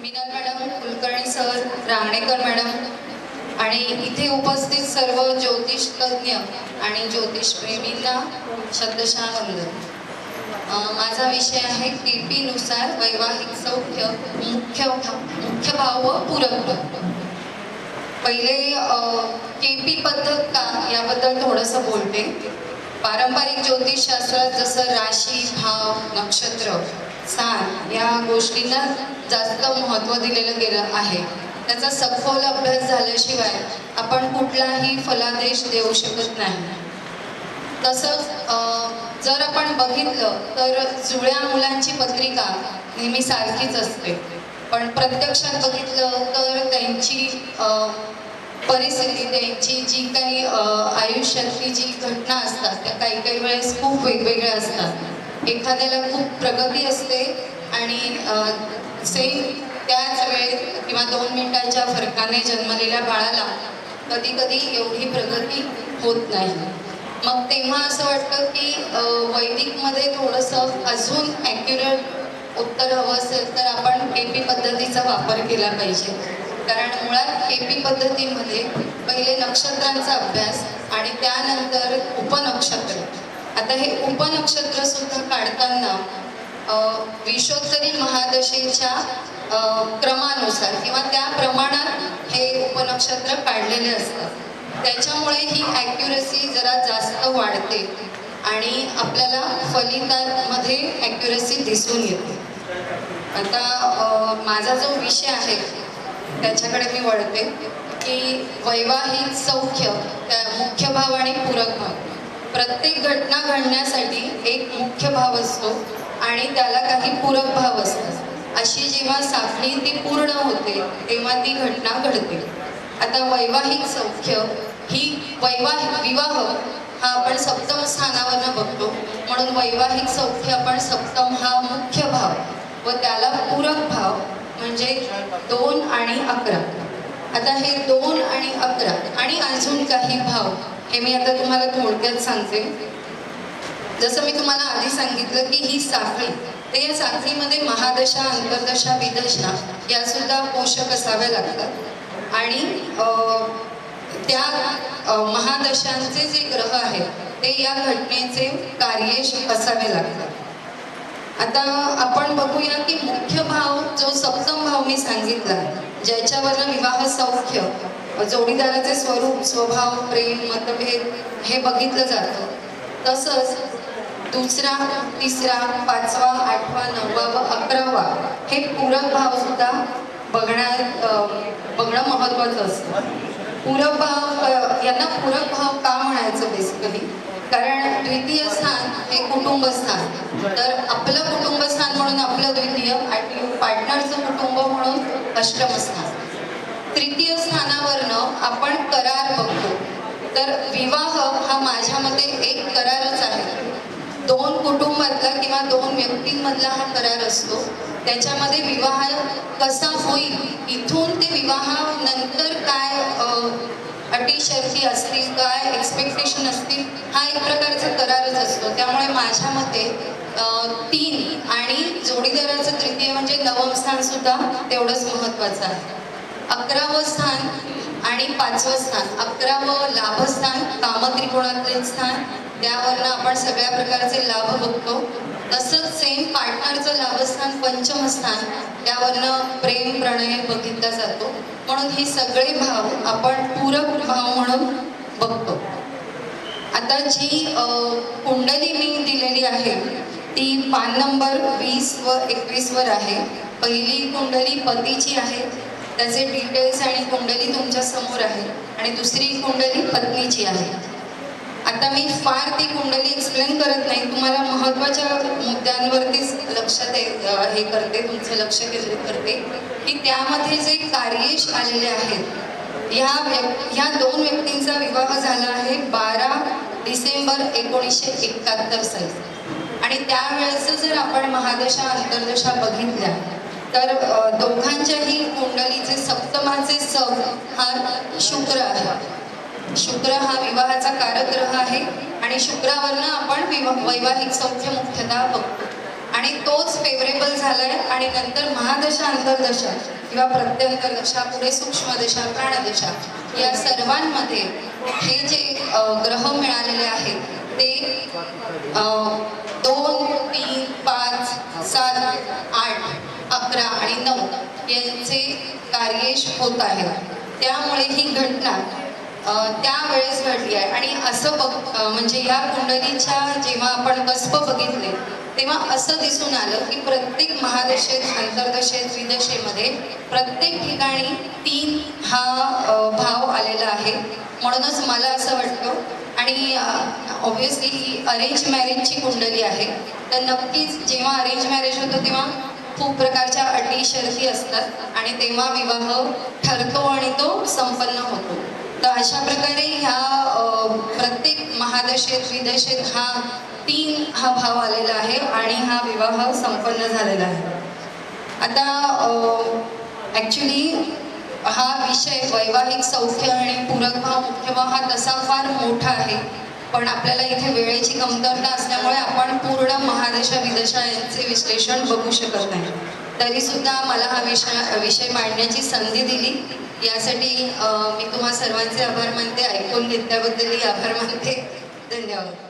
Minal madam Kulkarni sir Rangnekar madam आणि इथे उपस्थित सर्व ज्योतिष तज्ज्ञ आणि ज्योतिष प्रेमींना शब्दशः वंदन. माझा विषय आहे के पीनुसार वैवाहिक सौख्य मुख्य मुख्य भाव व पूरक. भाव पहिले केपी पद्धत का याबद्दल थोडंसं बोलते. पारंपरिक ज्योतिषशास्त्रात जसं राशी भाव नक्षत्र सार या गोष्टींना जास्त महत्त्व दिलेलं गेलं आहे. त्याचा सखोल अभ्यास झाल्याशिवाय आपण कुठलाही फलादेश देऊ शकत नाही. तसंच जर आपण बघितलं तर जुळ्या मुलांची पत्रिका नेहमी सारखीच असते. पण प्रत्यक्षात बघितलं तर त्यांची परिस्थिती त्यांची जी काही आयुष्यातली जी घटना असतात त्या काही काही वेळेस खूप वेगवेगळ्या असतात. एखाद्याला खूप प्रगती असते आणि सेम त्याच वेळेत किंवा दोन मिनिटांच्या फरकाने जन्मलेल्या बाळाला कधी कधी एवढी प्रगती होत नाही. मग तेव्हा असं वाटतं की वैदिकमध्ये थोडंसं अजून ॲक्युरेट उत्तर हवं असेल तर आपण केपी पद्धतीचा वापर केला पाहिजे. कारण मुळात केपी पद्धतीमध्ये पहिले नक्षत्रांचा अभ्यास आणि त्यानंतर उपनक्षत्र. आता हे उपनक्षत्र सुद्धा काढताना विशोत्तरी महादशेच्या क्रमानुसार किंवा त्या प्रमाणात हे उपनक्षत्र काढलेले असतात. त्याच्यामुळे ही ॲक्युरसी जरा जास्त वाढते आणि आपल्याला फलितांमध्ये ॲक्युरसी दिसून येते. आता माझा जो विषय आहे त्याच्याकडे मी वळते की वैवाहिक सौख्य त्या मुख्य भाव आणि पूरक भाव. प्रत्येक घटना घडण्यासाठी एक मुख्य भाव असतो आणि त्याला काही पूरक भाव असतात. अशी जेव्हा साखळी ती पूर्ण होते तेव्हा ती घटना घडते. आता वैवाहिक सौख्य ही वैवाहिक विवाह हा आपण सप्तम स्थानावरनं बघतो. म्हणून वैवाहिक सौख्य आपण सप्तम हा मुख्य भाव व त्याला पूरक भाव म्हणजे दोन आणि अकरा. आता हे दोन आणि अकरा आणि अजून काही भाव हे मी आता तुम्हाला थोडक्यात सांगते. जसं मी तुम्हाला आधी सांगितलं की ही साखळी ते या साखळीमध्ये महादशा अंतर्दशा विदशा या सुद्धा पोषक असाव्या लागतात. आणि त्या महादशांचे जे ग्रह आहेत ते या घटनेचे कार्य असावे लागतात. आता आपण बघूया की मुख्य भाव जो सप्तम भाव मी सांगितला ज्याच्यावरनं विवाह सौख्य जोडीदाराचे स्वरूप स्वभाव प्रेम मतभेद हे बघितलं जातं. तसंच दुसरा तिसरा पाचवा आठवा नववा व अकरावा हे पूरक भाव सुद्धा बघण्यात बघणं महत्त्वाचं असतं. पूरक भाव यांना पूरक भाव का म्हणायचं बेसिकली कारण द्वितीय स्थान हे कुटुंब स्थान तर आपलं कुटुंब स्थान म्हणून आपलं द्वितीय आणि पार्टनरचं कुटुंब म्हणून अष्टम स्थान तृतीय स्थानावरनं आपण करार बघतो. तर विवाह हा माझ्या मते एक करारच आहे. दोन कुटुंबातला किंवा दोन व्यक्तींमधला हा करार असतो. त्याच्यामध्ये विवाह कसा होईल इथून ते विवाहानंतर काय अटी शर्ती असतील काय एक्सपेक्टेशन असतील हा एक प्रकारचा करार असतो त्यामुळे माझ्या मते तीन आणि जोडीदाराचं तृतीय म्हणजे नवम स्थान सुद्धा तेवढंच महत्त्वाचं आहे. अकरावं स्थान आणि पाचवं स्थान. अकरावं लाभस्थान कामत्रिकोणातले स्थान. त्यावरनं आपण सगळ्या प्रकारचे लाभ बघतो. तसंच सेम पार्टनरचं लाभस्थान पंचम स्थान. त्यावरनं प्रेम प्रणय बघितला जातो. म्हणून हे सगळे भाव आपण पूरक भाव म्हणून बघतो. आता जी कुंडली मी दिलेली आहे ती पान नंबर वीस व एकवीसवर आहे. पहिली कुंडली पतीची आहे. त्याचे डिटेल्स आणि कुंडली तुमच्यासमोर आहे. आणि दुसरी कुंडली पत्नीची आहे. आता मी फार ती कुंडली एक्सप्लेन करत नाही. तुम्हाला महत्त्वाच्या मुद्द्यांवरतीच लक्ष दे हे करते तुमचं लक्ष केंद्रित करते. की त्यामध्ये जे कार्यश आलेले आहेत ह्या व्यक् ह्या दोन व्यक्तींचा विवाह झाला आहे. बा डिसेंबर एकोणीसशे एकाहत्तर साली. आणि त्यावेळेस जर आपण महादशा अंतर्दशा बघितल्या तर दोघांच्याही कुंडलीचे सप्तमाचे सव हा शुक्र आहे. शुक्र हा विवाहाचा कारग्रह आहे आणि शुक्रावरनं आपण विवाह वैवाहिक सौख्य मुख्यतः बघतो. आणि तोच फेवरेबल झालाय आणि नंतर महादशा अंतर्दशा. किंवा प्रत्यंतरदशा पुढे सूक्ष्मदशा प्राणदशा या सर्वांमध्ये हे जे ग्रह मिळालेले आहेत ते दोन तीन पाच सात आठ अकरा आणि नऊ यांचे कार्येश होत आहे. त्यामुळे ही घटना त्यावेळेस घडली आहे. आणि असं बघ म्हणजे या कुंडलीच्या जेव्हा आपण कसप बघितले तेव्हा असं दिसून आलं की प्रत्येक महादशेत अंतर्दशेत त्रिदशेमध्ये प्रत्येक ठिकाणी तीन हा भाव आलेला आहे. म्हणूनच मला असं वाटतं. आणि ऑब्व्हियसली ही अरेंज मॅरेजची कुंडली आहे. तर नक्कीच जेव्हा अरेंज मॅरेज होतं तेव्हा खूप प्रकारच्या अटी शर्ती असतात. आणि तेव्हा विवाह ठरतो आणि तो संपन्न होतो. तर अशा प्रकारे ह्या प्रत्येक महादशेत विदशेत हा तीन हा भाव आलेला आहे आणि हा विवाह संपन्न झालेला आहे. आता ॲक्च्युली हा विषय वैवाहिक सौख्य आणि पूरक भाव मुख्य भाव हा तसा फार मोठा आहे. पण आपल्याला इथे वेळेची कमतरता असल्यामुळे आपण पूर्ण महादशा विदशा यांचे विश्लेषण बघू शकत नाही. तरी सुद्धा मला हा विषय विषय मांडण्याची संधी दिली. यासाठी मी तुम्हा सर्वांचे आभार मानते. ऐकून घेतल्याबद्दलही आभार मानते. धन्यवाद.